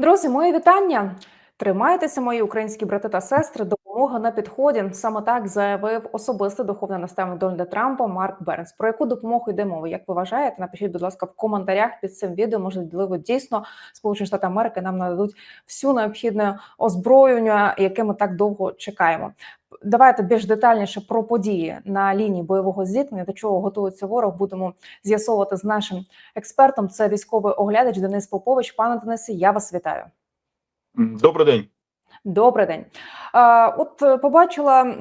Друзі, мої вітання. Тримайтеся, мої українські брати та сестри. Допомога на підході. Саме так заявив особистий духовний наставник Дональда Трампа Марк Бернс. Про яку допомогу йде мова? Як ви вважаєте? Напишіть, будь ласка, в коментарях під цим відео. Можливо, дійсно Сполучені Штати Америки нам нададуть всю необхідне озброєння, яке ми так довго чекаємо. Давайте більш детальніше про події на лінії бойового зіткнення, до чого готується ворог. Будемо з'ясовувати з нашим експертом. Це військовий оглядач Денис Попович. Пане Денисе, я вас вітаю. Добрий день. Добрий день. От е, побачила,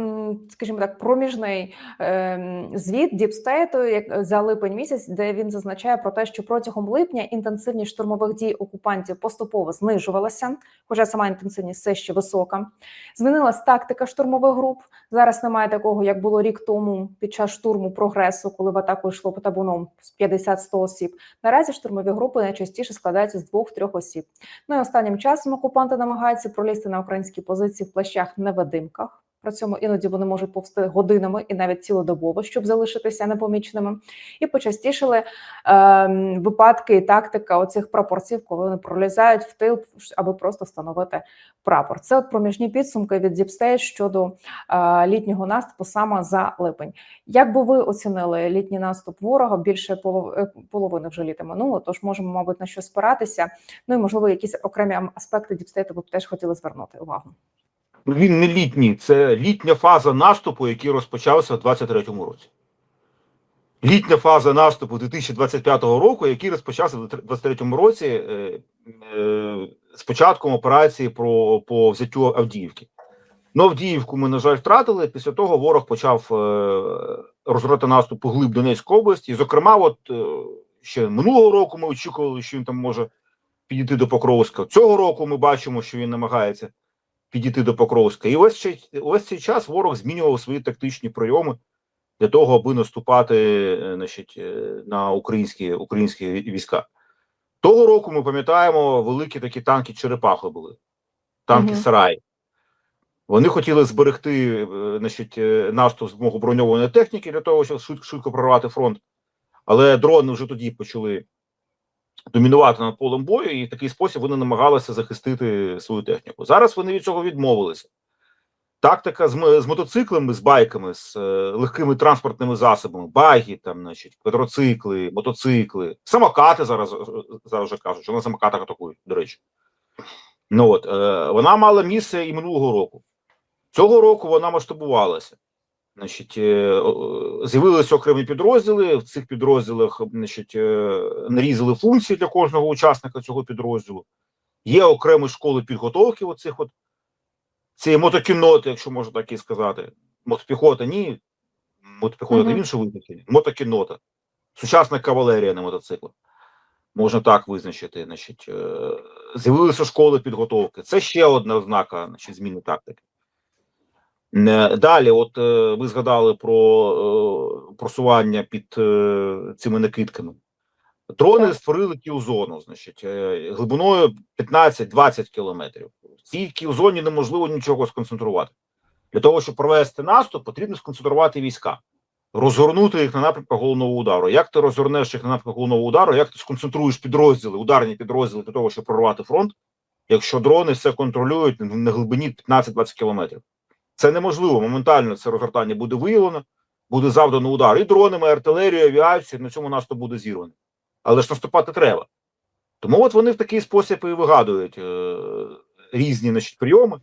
скажімо так, проміжний е, звіт Діпстейту як за липень місяць, де він зазначає про те, що протягом липня інтенсивність штурмових дій окупантів поступово знижувалася, хоча сама інтенсивність все ще висока. Змінилась тактика штурмових груп. Зараз немає такого, як було рік тому під час штурму прогресу, коли в атаку йшло по табуном з 50-100 осіб. Наразі штурмові групи найчастіше складаються з двох-трьох осіб. Ну і останнім часом окупанти намагаються пролізти на українські позиції в плащах невидимках. При цьому іноді вони можуть повсти годинами і навіть цілодобово, щоб залишитися непоміченими. І почастішили е, випадки і тактика оцих прапорців, коли вони пролізають в тил, аби просто встановити прапор. Це от проміжні підсумки від Діпстейт щодо е, літнього наступу саме за липень. Як би ви оцінили літній наступ ворога? Більше е, половини вже літа минуло, тож можемо, мабуть, на що спиратися. Ну і можливо, якісь окремі аспекти Діпстейту ви б теж хотіли звернути увагу. Він не літній, це літня фаза наступу, який розпочався в 23-му році. Літня фаза наступу 2025 року, який розпочався в 23-му році е, е, з початком операції про, по взяттю Авдіївки. Ну, Авдіївку ми, на жаль, втратили. Після того ворог почав е, розгорати наступ у глиб Донецької області. І, зокрема, от е, ще минулого року ми очікували, що він там може підійти до Покровська. Цього року ми бачимо, що він намагається підійти до Покровська. І ось цей, ось цей час ворог змінював свої тактичні прийоми для того, аби наступати е, значить, е, на українські, українські війська. Того року ми пам'ятаємо, великі такі танки Черепахи були, танки Мгм. Сарай. Вони хотіли зберегти е, значить, наступ з допомогою броньованої техніки для того, щоб швидко, швидко прорвати фронт. Але дрони вже тоді почали домінувати над полем бою, і в такий спосіб вони намагалися захистити свою техніку. Зараз вони від цього відмовилися. Тактика з, з мотоциклами, з байками, з е, легкими транспортними засобами, байки, там, значить, квадроцикли, мотоцикли, самокати зараз, е, зараз вже кажуть, що на самокатах атакують, до речі. Ну от, е, вона мала місце і минулого року. Цього року вона масштабувалася. Значить, е, з'явилися окремі підрозділи. В цих підрозділах значить, е, нарізали функції для кожного учасника цього підрозділу. Є окремі школи підготовки оцих от цієї мотокіноти, якщо можна так і сказати. Мотопіхота ні, мотопіхота Мгм. mm інше визначення. Мотокінота. Сучасна кавалерія на мотоциклах. Можна так визначити. Значить, е, з'явилися школи підготовки. Це ще одна ознака значить, зміни тактики. Далі, от е, ви згадали про е, просування під е, цими накидками. Дрони створили кіл-зону, значить, глибиною 15-20 кілометрів. В цій кіл-зоні неможливо нічого сконцентрувати. Для того, щоб провести наступ, потрібно сконцентрувати війська, розгорнути їх на напрямках головного удару. Як ти розгорнеш їх на напрямках головного удару, як ти сконцентруєш підрозділи, ударні підрозділи для того, щоб прорвати фронт, якщо дрони все контролюють на глибині 15-20 кілометрів? Це неможливо. Моментально це розгортання буде виявлено, буде завдано удар і дронами, і артилерією, авіацією, на цьому наступ буде зірваний. Але ж наступати треба. Тому от вони в такий спосіб і вигадують е, різні значить, прийоми,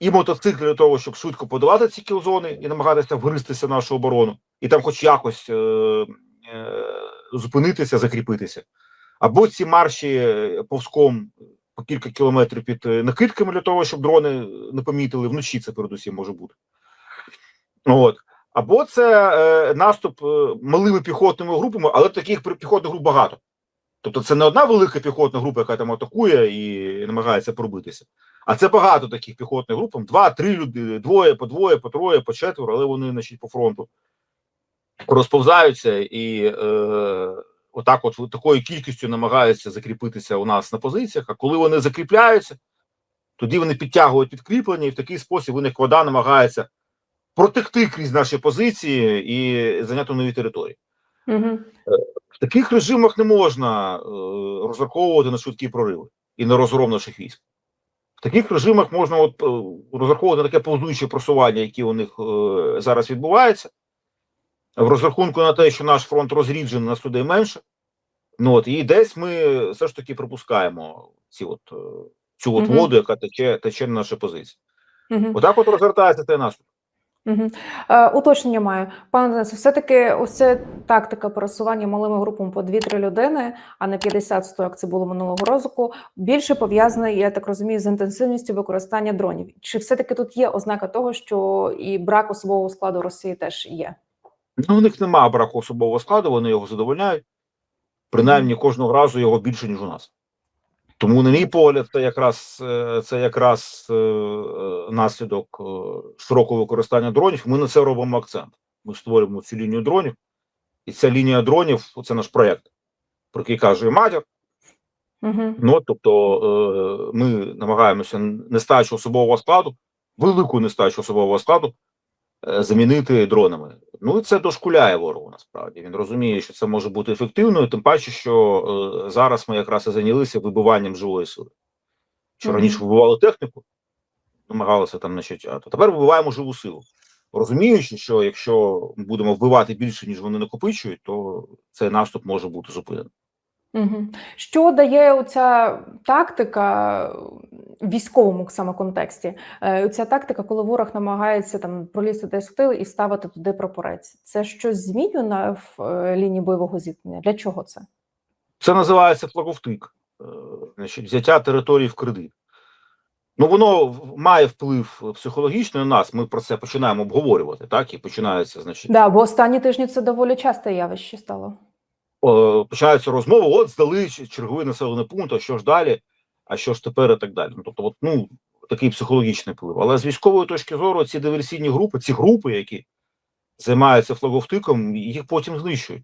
і мотоцикли для того, щоб швидко подолати ці кілзони і намагатися вгристися в нашу оборону, і там хоч якось е, е, зупинитися, закріпитися. Або ці марші е, повзком по кілька кілометрів під е, накидками для того, щоб дрони не помітили. Вночі це передусім може бути. От. Або це е, наступ е, малими піхотними групами, але таких піхотних груп багато. Тобто це не одна велика піхотна група, яка там атакує і намагається пробитися. А це багато таких піхотних груп, два-три люди, двоє, по двоє, по троє, по четверо, але вони значить, по фронту розповзаються і е, отак, от такою кількістю намагаються закріпитися у нас на позиціях. А коли вони закріпляються, тоді вони підтягують підкріплення, і в такий спосіб вони квада намагаються протекти крізь наші позиції і зайняти нові території. Угу. В таких режимах не можна е, розраховувати на швидкі прориви. і на розгром наших військ. В таких режимах можна от, е, розраховувати на таке повзуюче просування, яке у них зараз відбувається. В розрахунку на те, що наш фронт розріджений, нас людей менше. Ну от і десь ми все ж таки пропускаємо ці от, е, цю от Мгм. воду, яка тече, тече на наші позиції. Угу. Отак от розгортається цей наступ. Угу. Е, уточнення маю. Пане Денисе, все-таки ось ця тактика пересування малими групами по 2-3 людини, а не 50-100, як це було минулого року, більше пов'язана, я так розумію, з інтенсивністю використання дронів. Чи все-таки тут є ознака того, що і брак особового складу Росії теж є? Ну, у них немає браку особового складу, вони його задовольняють. Принаймні кожного разу його більше, ніж у нас. Тому, на мій погляд, це якраз е, це якраз е, наслідок е, широкого використання дронів. Ми на це робимо акцент. Ми створюємо цю лінію дронів, і ця лінія дронів це наш проєкт, про який каже матір. Угу. Ну тобто ми намагаємося нестачу особового складу, велику нестачу особового складу замінити дронами. Ну і це дошкуляє ворогу. Насправді він розуміє, що це може бути ефективною, тим паче, що е, зараз ми якраз і зайнялися вибиванням живої сили. Що раніше вибивали техніку, намагалися там, значить, а то тепер вибиваємо живу силу. Розуміючи, що якщо будемо вбивати більше, ніж вони накопичують, то цей наступ може бути зупинений. Угу. Що дає оця тактика в військовому саме контексті? Е, Ця тактика, коли ворог намагається там пролізти десь в тил і ставити туди прапорець. Це щось змінює на в е, лінії бойового зіткнення? Для чого це? Це називається флаговтик, е, значить, взяття території в кредит. Ну, воно має вплив психологічний на нас. Ми про це починаємо обговорювати, так? І починається, значить, Да, бо останні тижні це доволі часте явище стало. О, починаються розмови: от здали черговий населений пункт, а що ж далі, а що ж тепер і так далі. Ну, тобто, от, ну, такий психологічний вплив. Але з військової точки зору ці диверсійні групи, ці групи, які займаються флаговтиком, їх потім знищують.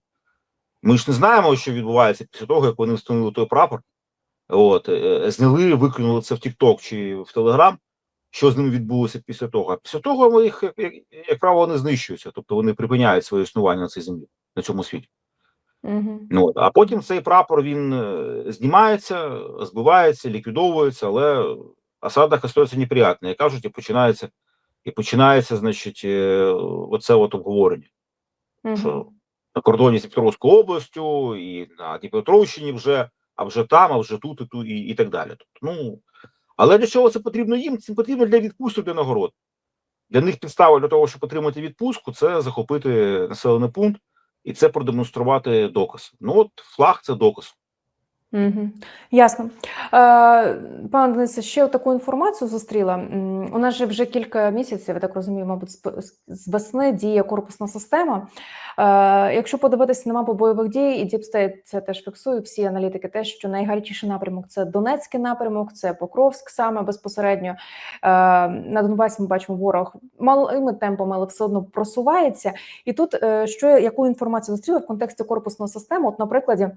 Ми ж не знаємо, що відбувається після того, як вони встановили той прапор. От, е, зняли, викинули це в TikTok чи в Telegram, що з ними відбулося після того. А після того їх, як, як, як правило, не знищуються, тобто вони припиняють своє існування на цій землі, на цьому світі. Угу. Ну. А потім цей прапор він е, знімається, збивається, ліквідовується, але осадок остається неприятний. Як кажуть, і починається, і починається, значить, е, оце от обговорення що на кордоні з Дніпровською областю, і на Дніпропетровщині вже, а вже там, а вже тут, і тут, і, і так далі. Тобто, ну, але для чого це потрібно їм? Це потрібно для відпусток для нагород. Для них підстава для того, щоб отримати відпустку, це захопити населений пункт і це продемонструвати доказ. Ну от флаг це доказ. Угу. Ясно. Е, пане Денисе, ще таку інформацію зустріла. У нас же вже кілька місяців, я так розумію, мабуть, з весни діє корпусна система. Е, якщо подивитися на мапу бойових дій, і Діпстейт це теж фіксує всі аналітики, те, що найгарячіший напрямок це Донецький напрямок, це Покровськ саме безпосередньо. Е, на Донбасі ми бачимо, ворог малими темпами, але все одно просувається. І тут е, що яку інформацію зустріла в контексті корпусної системи? От, на прикладі.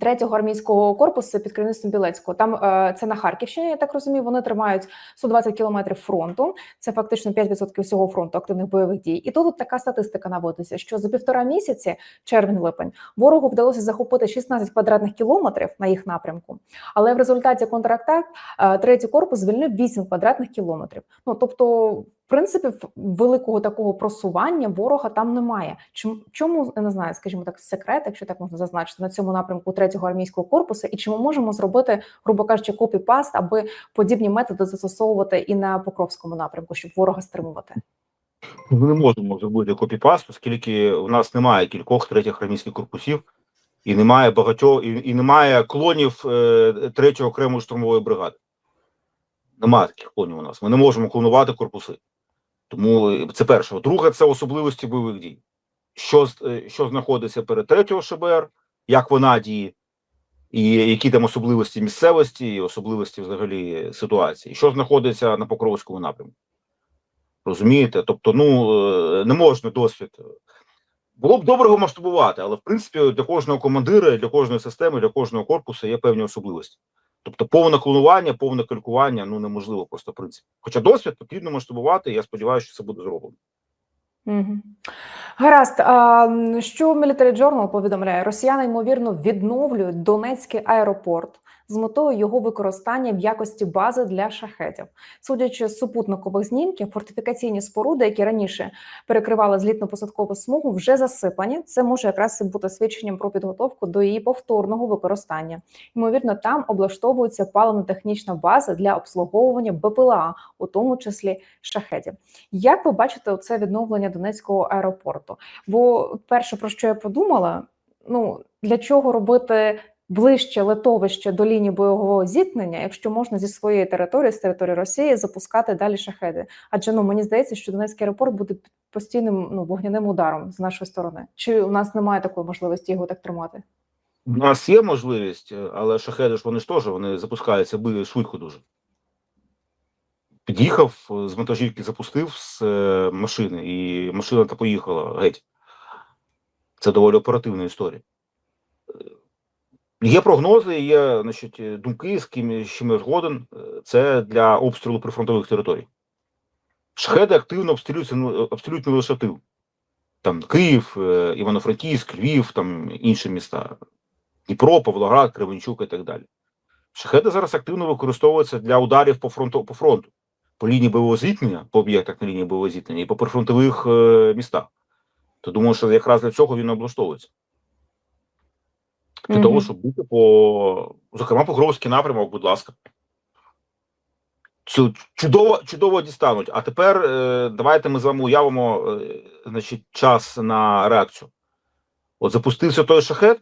Третього армійського корпусу під керівництвом Білецького. Там е, це на Харківщині. Я так розумію. Вони тримають 120 кілометрів фронту. Це фактично 5% всього фронту активних бойових дій. І тут така статистика наводиться, що за півтора місяці, червень-липень, ворогу вдалося захопити 16 квадратних кілометрів на їх напрямку. Але в результаті контратак е, третій корпус звільнив 8 квадратних кілометрів. Ну тобто, принципі, великого такого просування ворога там немає. Чому не знаю, скажімо так, секрет, якщо так можна зазначити, на цьому напрямку третього армійського корпусу, і чи ми можемо зробити, грубо кажучи, копі-паст, аби подібні методи застосовувати і на Покровському напрямку, щоб ворога стримувати? Ми не можемо зробити копіпаст, оскільки у нас немає кількох третіх армійських корпусів, і немає багатьох, і, і немає клонів е, третьої окремої штурмової бригади. Немає таких клонів у нас. Ми не можемо клонувати корпуси. Тому е, це перше. Друге, це особливості бойових дій. Що, е, що знаходиться перед третього ШБР, як вона діє, і які там особливості місцевості, і особливості взагалі ситуації, що знаходиться на Покровському напрямку. Розумієте? Тобто, ну е, не можна досвід. Було б добре масштабувати, але в принципі для кожного командира, для кожної системи, для кожного корпусу є певні особливості. Тобто, повне клонування, повне калькування ну неможливо просто в принципі. Хоча досвід потрібно масштабувати, і я сподіваюся, що це буде зроблено. Угу. Гаразд, а що Military Journal повідомляє? Росіяни ймовірно відновлюють Донецький аеропорт з метою його використання в якості бази для шахедів. Судячи з супутникових знімків, фортифікаційні споруди, які раніше перекривали злітно-посадкову смугу, вже засипані. Це може якраз бути свідченням про підготовку до її повторного використання. Ймовірно, там облаштовується паливно-технічна база для обслуговування БПЛА, у тому числі шахедів. Як ви бачите це відновлення Донецького аеропорту? Бо перше про що я подумала: ну для чого робити ближче литовище до лінії бойового зіткнення, якщо можна зі своєї території, з території Росії, запускати далі шахеди? Адже ну мені здається, що Донецький аеропорт буде постійним ну вогняним ударом з нашої сторони. Чи у нас немає такої можливості його так тримати? У нас є можливість, е, але шахеди ж вони ж теж вони запускаються швидко дуже. Під'їхав е, з вантажівки, запустив з е, машини, і машина та поїхала геть. Це доволі оперативна історія. Е, Є прогнози, є значить, е, думки, з ким з чим згоден. Е, Це для обстрілу прифронтових територій. Шахеди активно обстрілюються ну, обстрілюють не лише тил. Там Київ, е, Івано-Франківськ, Львів, там інші міста. Дніпро, Павлоград, Кременчук і так далі. Шахеди зараз активно використовуються для ударів по фронту, по фронту, по лінії бойового зіткнення, по об'єктах на лінії бойового зіткнення і по прифронтових е, містах. То думаю, що якраз для цього він облаштовується. Для Мгм. того, щоб бути по, зокрема, по Гровський напрямок, будь ласка. Чудово, чудово дістануть. А тепер е, давайте ми з вами уявимо е, значить, час на реакцію. От запустився той шахет,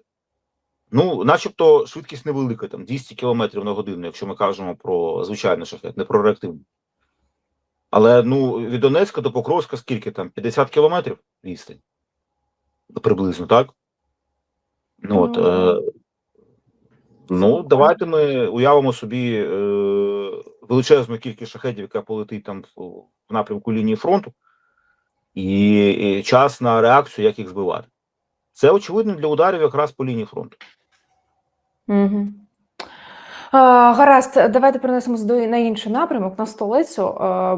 ну, начебто, швидкість невелика, там 200 км на годину, якщо ми кажемо про звичайний шахет, не про реактивний. Але ну, від Донецька до Покровська скільки там? 50 кілометрів відстань. Приблизно, так? Ну, от, е, ну, давайте ми уявимо собі е, величезну кількість шахетів, яка полетить там в, в напрямку лінії фронту, і, і час на реакцію, як їх збивати. Це очевидно для ударів якраз по лінії фронту. Угу. Гаразд, давайте перенесемось до на інший напрямок на столицю.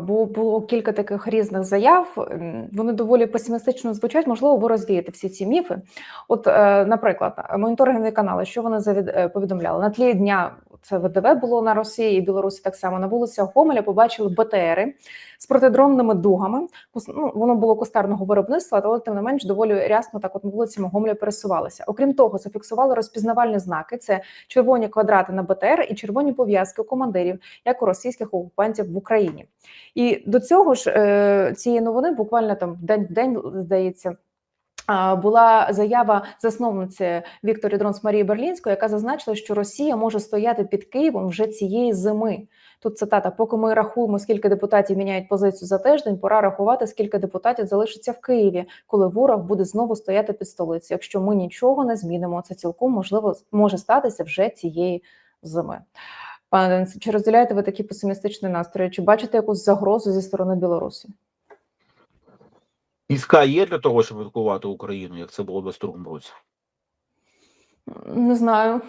Бо було кілька таких різних заяв. Вони доволі песимістично звучать. Можливо, ви розвієте всі ці міфи. От, е, наприклад, моніторингові канали, що вони е, повідомляли на тлі дня. Це ВДВ було на Росії і Білорусі так само на вулицях Гомеля. Побачили БТРи з протидронними дугами. Ну, воно було кустарного виробництва, але тим не менш доволі рясно так от вулицями Гомеля пересувалися. Окрім того, зафіксували розпізнавальні знаки. Це червоні квадрати на БТР і червоні пов'язки у командирів, як у російських окупантів в Україні. І до цього ж е, цієї новини буквально там день в день здається. Була заява засновниці Вікторії Дронс Марії Берлінської, яка зазначила, що Росія може стояти під Києвом вже цієї зими. Тут цитата: поки ми рахуємо, скільки депутатів міняють позицію за тиждень, пора рахувати, скільки депутатів залишиться в Києві, коли ворог буде знову стояти під столицею. Якщо ми нічого не змінимо, це цілком можливо може статися вже цієї зими. Пане Денисе, чи розділяєте ви такі песимістичні настрої? Чи бачите якусь загрозу зі сторони Білорусі? Війська є для того, щоб атакувати Україну, як це було в 22-му році? Не знаю.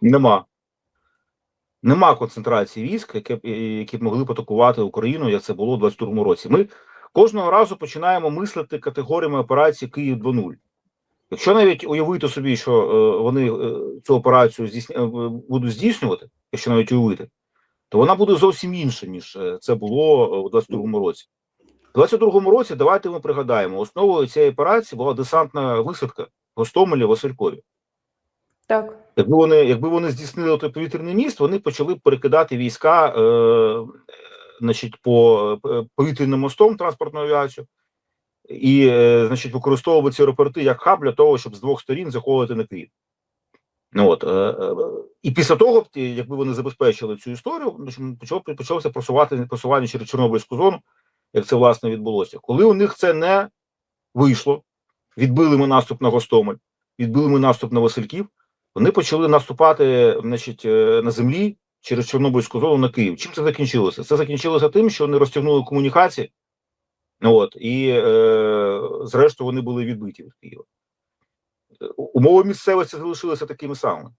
Нема. Нема концентрації військ, які, які б могли б атакувати Україну, як це було в 22-му році. Ми кожного разу починаємо мислити категоріями операції Київ 2.0. Якщо навіть уявити собі, що е, вони е, цю операцію здійсня... е, будуть здійснювати, якщо навіть уявити, то вона буде зовсім інша, ніж це було у 22-му році. У 22-му році, давайте ми пригадаємо, основою цієї операції була десантна висадка в Гостомелі, Василькові. Так. Якби вони, якби вони здійснили той повітряний міст, вони почали перекидати війська е, значить, по е, повітряним мостом транспортну авіацію і е, значить, використовувати ці аеропорти як хаб для того, щоб з двох сторін заходити на Київ. Ну, от, е, е, і після того, якби вони забезпечили цю історію, значить, почало, почалося просувати просування через Чорнобильську зону, як це власне відбулося. Коли у них це не вийшло, відбили ми наступ на Гостомель, відбили ми наступ на Васильків, вони почали наступати значить, е, на землі через Чорнобильську зону на Київ. Чим це закінчилося? Це закінчилося тим, що вони розтягнули комунікації, от, і е, зрештою вони були відбиті від Києва. Е, Умови місцевості залишилися такими самими.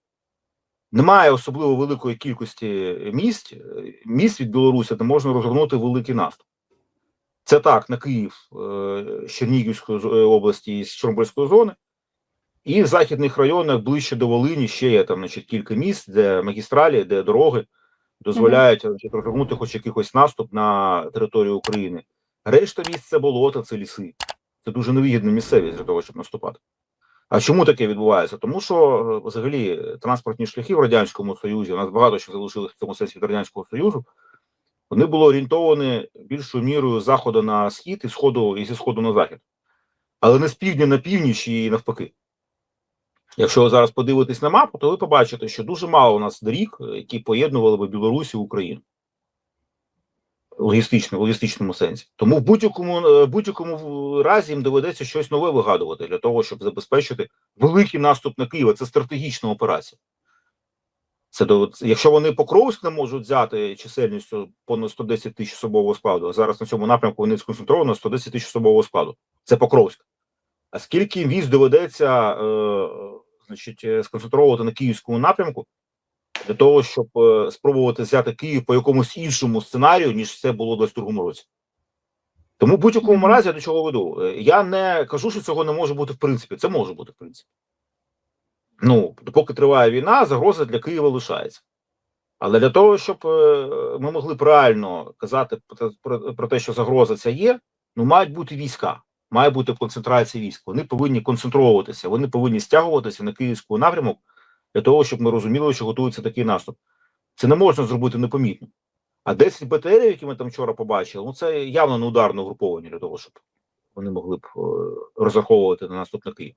Немає особливо великої кількості місць, е, місць від Білорусі, де можна розгорнути великий наступ. Це так, на Київ е, з Чернігівської області і з Чорнобильської зони. І в західних районах ближче до Волині ще є там значить, кілька місць, де магістралі, де дороги дозволяють значить, розгорнути хоч якийсь наступ на територію України. Решта місць це болота, це ліси. Це дуже невигідна місцевість для того, щоб наступати. А чому таке відбувається? Тому що е, взагалі транспортні шляхи в радянському союзі у нас багато що залишилось в цьому сенсі від радянського союзу. Вони були орієнтовані більшою мірою заходу на схід і сходу і зі сходу на захід, але не з півдня на північ і навпаки. Якщо ви зараз подивитесь на мапу, то ви побачите, що дуже мало у нас доріг, які поєднували би Білорусь і Україну. Логістично, в логістичному сенсі. Тому в будь-якому е, будь-якому разі їм доведеться щось нове вигадувати для того, щоб забезпечити великий наступ на Київ. Це стратегічна операція. Це до якщо вони Покровськ не можуть взяти чисельністю понад 110 тисяч особового складу, а зараз на цьому напрямку вони сконцентровано 110 тисяч особового складу. Це Покровськ. А скільки військ доведеться е, значить, е, сконцентровувати на київському напрямку для того, щоб е, спробувати взяти Київ по якомусь іншому сценарію, ніж це було в 22-му році. Тому в будь-якому разі я до чого веду. Е, Я не кажу, що цього не може бути в принципі. Це може бути в принципі. Ну, допоки триває війна, загроза для Києва лишається. Але для того, щоб е, ми могли б реально казати про, те- про, про те, що загроза ця є, ну мають бути війська, має бути концентрація військ. Вони повинні концентруватися, вони повинні стягуватися на київський напрямок для того, щоб ми розуміли, що готується такий наступ. Це не можна зробити непомітно. А 10 БТРів, які ми там вчора побачили, ну це явно не ударне угруповання для того, щоб вони могли б е, розраховувати на наступ на Київ.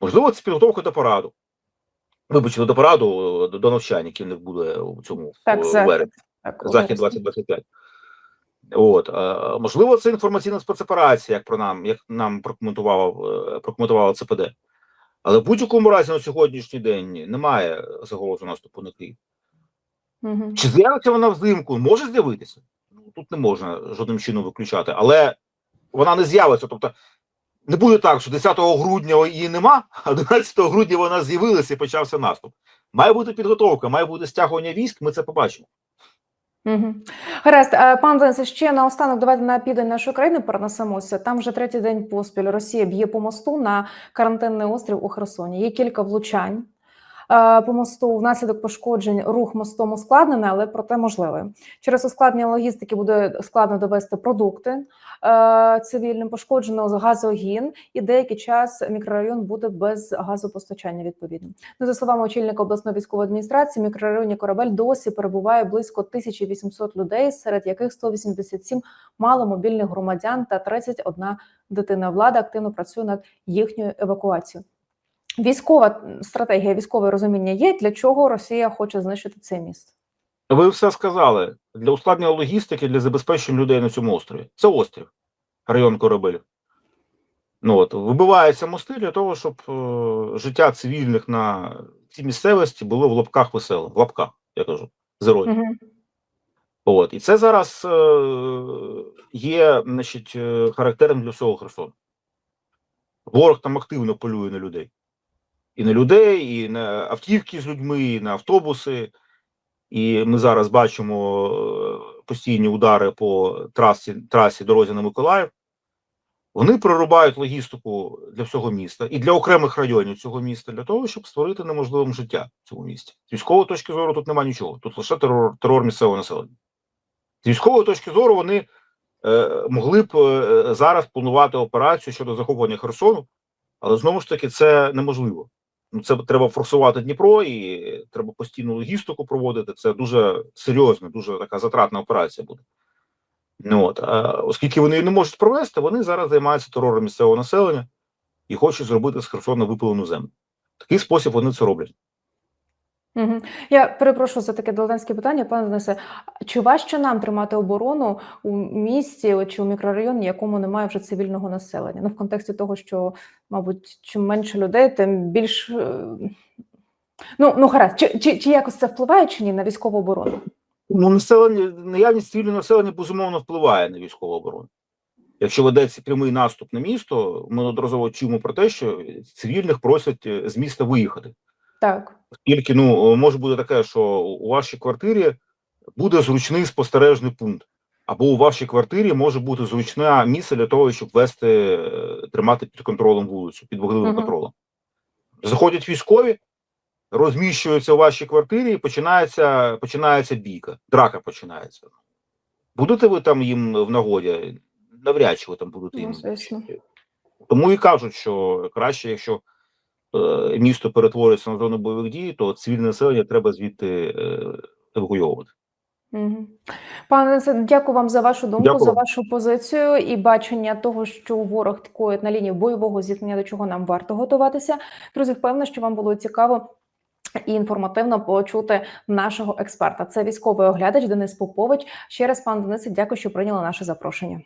Можливо, це підготовка до параду. Вибачте, до параду, е, до, до навчання, які в них буде у цьому Так, вересні. Захід 2025. От е, можливо, це інформаційна спецоперація, як про нам, як нам прокоментував е, прокоментувала ЦПД. Але в будь-якому разі на сьогоднішній день немає загрози наступу на Київ. Мгм. Чи з'явиться вона взимку? Може з'явитися? Ну тут не можна жодним чином виключати, але вона не з'явиться. Тобто не буде так, що 10 грудня її нема, а 11 грудня вона з'явилася і почався наступ. Має бути підготовка, має бути стягування військ. Ми це побачимо. Угу. Гаразд, Е, пан Денисе, ще наостанок давайте на південь нашої країни перенесемося. Там вже третій день поспіль Росія б'є по мосту на карантинний острів у Херсоні. Є кілька влучань. Е, По мосту внаслідок пошкоджень рух мостом ускладнений, але проте можливий. Через ускладнення логістики буде складно довести продукти е, цивільним. Пошкоджено газогін, і деякий час мікрорайон буде без газопостачання. Відповідно, ну за словами очільника обласної військової адміністрації, мікрорайоні Корабель досі перебуває близько 1800 людей, серед яких 187 маломобільних громадян та 31 дитина. Влада активно працює над їхньою евакуацією. Військова стратегія, військове розуміння є. Для чого Росія хоче знищити це місто? Ви все сказали для ускладнення логістики, для забезпечення людей на цьому острові. Це острів, район корабелів. Ну от вибиваються мости для того, щоб е, життя цивільних на цій місцевості було в лапках весело. В лапках, я кажу, з. Угу. От і це зараз е, є, значить, е, характером для всього Херсону. Ворог там активно полює на людей. І на людей, і на автівки з людьми, і на автобуси. І ми зараз бачимо е, постійні удари по трасі, трасі дорозі на Миколаїв. Вони прорубають логістику для всього міста і для окремих районів цього міста для того, щоб створити неможливим життя в цьому місті. З військової точки зору тут немає нічого. Тут лише терор, терор місцевого населення. З військової точки зору вони е, могли б е, зараз планувати операцію щодо захоплення Херсону, але знову ж таки це неможливо. Ну, це треба форсувати Дніпро і треба постійну логістику проводити. Це дуже серйозна, дуже така затратна операція буде. Ну, от, а, оскільки вони її не можуть провести, вони зараз займаються терором місцевого населення і хочуть зробити з Херсона випилену землю. Такий спосіб вони це роблять. Я перепрошую за таке долданське питання, пане Денисе. Чи важче нам тримати оборону у місті чи у мікрорайоні, якому немає вже цивільного населення? Ну, в контексті того, що, мабуть, чим менше людей, тим більш. е, Ну, ну гаразд, чи, чи, чи якось це впливає чи ні на військову оборону? Ну, населення, наявність цивільного населення безумовно впливає на військову оборону. Якщо ведеться прямий наступ на місто, ми одразу чуємо про те, що цивільних просять е, з міста виїхати. Так. Оскільки ну може бути таке, що у вашій квартирі буде зручний спостережний пункт, або у вашій квартирі може бути зручне місце для того, щоб вести е, тримати під контролем вулицю, під вогневим Мгм. контролем. Заходять військові, розміщуються у вашій квартирі, і починається, починається бійка, драка починається. Будете ви там їм в нагоді? Навряд чи ви там будете Ну, їм. звісно. Тому і кажуть, що краще, якщо е, місто перетворюється на зону бойових дій, то цивільне населення треба звідти е, евакуйовувати. Мгм. Пане Денисе, дякую вам за вашу думку, Дякую за вашу позицію і бачення того, що ворог коїть на лінії бойового зіткнення, до чого нам варто готуватися. Друзі, впевнена, що вам було цікаво. І інформативно почути нашого експерта. Це військовий оглядач Денис Попович. Ще раз, пан Денисе, дякую, що прийняли наше запрошення.